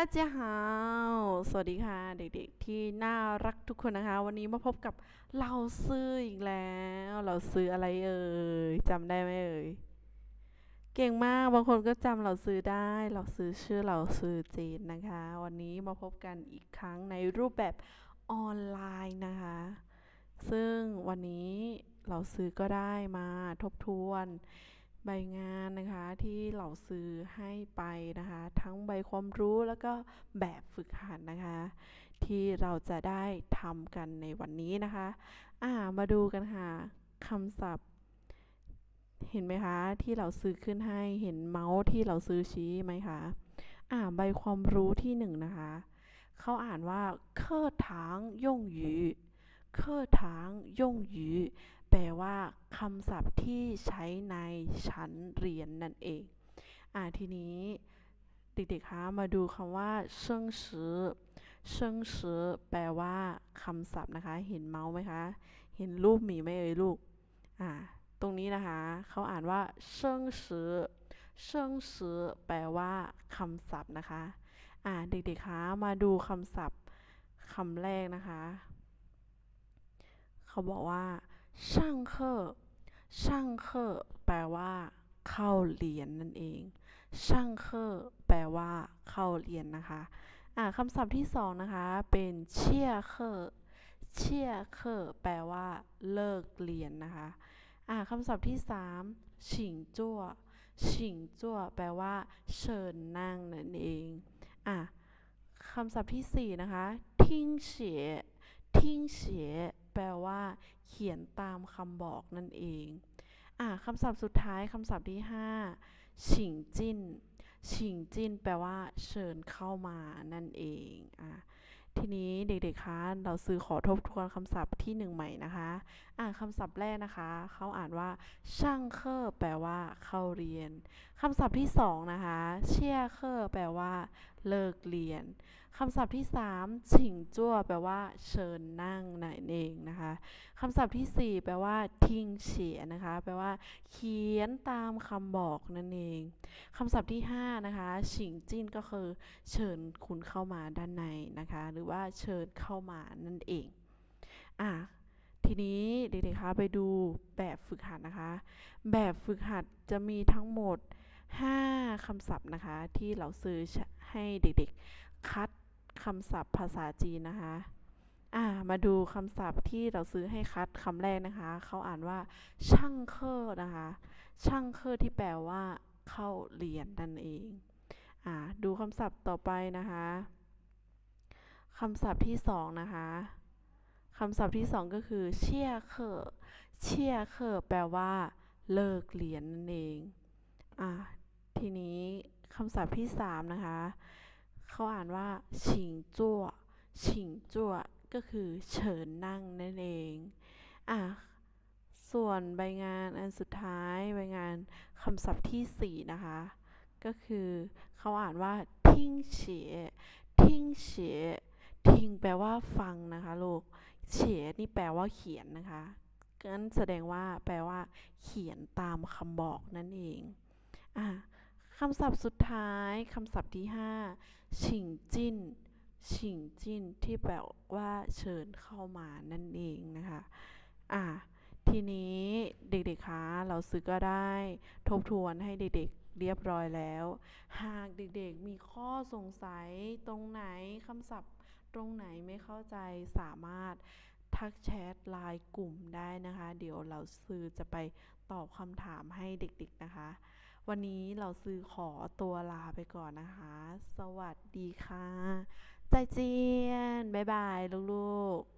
าเจ้าฮาวสวัสดีค่ะ เด็กๆที่น่ารักทุกคนนะคะ วันนี้มาพบกับเราซื้ออีกแล้ว เราซื้ออะไรเอ่ยจำได้ไหมเอ่ยเก่งมากบางคนก็จำเราซื้อได้ เราซื้อชื่อเราซื้อจีนนะคะ วันนี้มาพบกันอีกครั้งในรูปแบบออนไลน์นะคะ ซึ่งวันนี้เราซื้อก็ได้มาทบทวน ใบงานนะคะที่เหล่าซื้อให้ไปนะคะ ทั้งใบความรู้แล้วก็แบบฝึกหัดนะคะ ที่เราจะได้ทำกันในวันนี้นะคะอ่ามาดูกันค่ะคำศัพท์ เห็นไหมคะ ที่เราซื้อขึ้นให้เห็นเมาส์ที่เราซื้อชี้ไหมคะอ่าใบความรู้ที่หนึ่งนะคะเขาอ่านว่าเคอถางย่งหยูเคอถางย่งหยู แปลว่าคำศัพท์ที่ใช้ในชั้นเรียนนั่นเอง อ่าทีนี้เด็กๆคะมาดูคำว่าเชิงสือเชิงสือแปลว่าคำศัพท์นะคะ เห็นเมาส์ไหมคะ เห็นรูปหมีไหมเอ่ยลูก อ่า ตรงนี้นะคะ เขาอ่านว่าเชิงสือเชิงสือแปลว่าคำศัพท์นะคะ อ่าเด็กๆคะมาดูคำศัพท์คำแรกนะคะ เขาบอกว่า ช่างเคอช่างเคอแปลว่า เข้าเรียนนั่นเอง ช่างเคอแปลว่า เข้าเรียนนะคะอ่าคำศัพท์ที่สองนะคะ เป็นเชี่ยเคอเชี่ยเคอแปลว่า เลิกเรียนนะคะอ่าคำศัพท์ที่สามฉิงจั่วฉิงจั่วแปลว่า เชิญนั่งนั่นเองอ่าคำศัพท์ที่สี่นะคะทิ้งเฉียทิ้งเฉีย แปลว่า เขียนตามคำบอกนั่นเอง อ่าคำศัพท์สุดท้ายคำศัพท์ที่ห้าฉิงจิ้นฉิงจิ้นแปลว่า เชิญเข้ามานั่นเองอ่าทีนี้เด็กๆ คะ เราซื้อขอทบทวนคำศัพท์ที่หนึ่งใหม่นะคะ อ่าคำศัพท์แรกนะคะ เขาอ่านว่าช่างเคอแปลว่า เข้าเรียน คำศัพท์ที่สองนะคะ เชี่ยเคอแปลว่าเลิกเรียนคำศัพท์ที่สามฉิงจั่วแปลว่า เชิญนั่งนั่นเองนะคะคำศัพท์ที่สี่แปลว่า ทิ้งเฉียนะคะ แปลว่า เขียนตามคำบอกนั่นเองคำศัพท์ที่ห้านะคะ ฉิงจิ้นก็คือ เชิญคุณเข้ามาด้านในนะคะ หรือว่าเชิญเข้ามานั่นเองอะทีนี้เด็กๆคะไปดูแบบฝึกหัดนะคะ แบบฝึกหัดจะมีทั้งหมด 5 คำศัพท์นะคะ ที่เราซื้อให้เด็กๆ คัดคำศัพท์ภาษาจีนนะคะอ่ามาดูคำศัพท์ที่เราซื้อให้คัดคำแรกนะคะ เขาอ่านว่า ช่างเคอร์นะคะ ช่างเคอร์ที่แปลว่า เข้าเรียนนั่นเองอ่าดูคำศัพท์ต่อไปนะคะคำศัพท์ที่สองนะคะคำศัพท์ที่สองก็คือ เชี่ยเคอร์เชี่ยเคอร์แปลว่า เลิกเรียนนั่นเองอ่า ทีนี้คำศัพท์ที่สามนะคะ เขาอ่านว่าฉิงจั่วฉิงจั่วก็คือเชิญนั่งนั่นเอง อะ ส่วนใบงานอันสุดท้ายใบงานคำศัพท์ที่สี่นะคะ ก็คือเขาอ่านว่าทิ้งเฉียทิ้งเฉียทิ้งแปลว่าฟังนะคะลูกเฉียนี่แปลว่าเขียนนะคะงั้นแสดงว่าแปลว่า เขียนตามคำบอกนั่นเอง อะ คำศัพท์สุดท้ายคำศัพท์ที่ห้าฉิงจิ้นฉิงจิ้น ที่แปลว่าเชิญเข้ามานั่นเองนะคะ อะ ทีนี้เด็กๆคะเราซื้อก็ได้ทบทวนให้เด็กๆเรียบร้อยแล้ว หากเด็กๆมีข้อสงสัยตรงไหนคำศัพท์ตรงไหนไม่เข้าใจสามารถทักแชทไลน์กลุ่มได้นะคะ เดี๋ยวเราซื้อจะไปตอบคำถามให้เด็กๆนะคะ วันนี้เราซื้อขอตัวลาไปก่อนนะคะ สวัสดีค่ะ ใจเจียน บ๊ายบาย ลูกๆ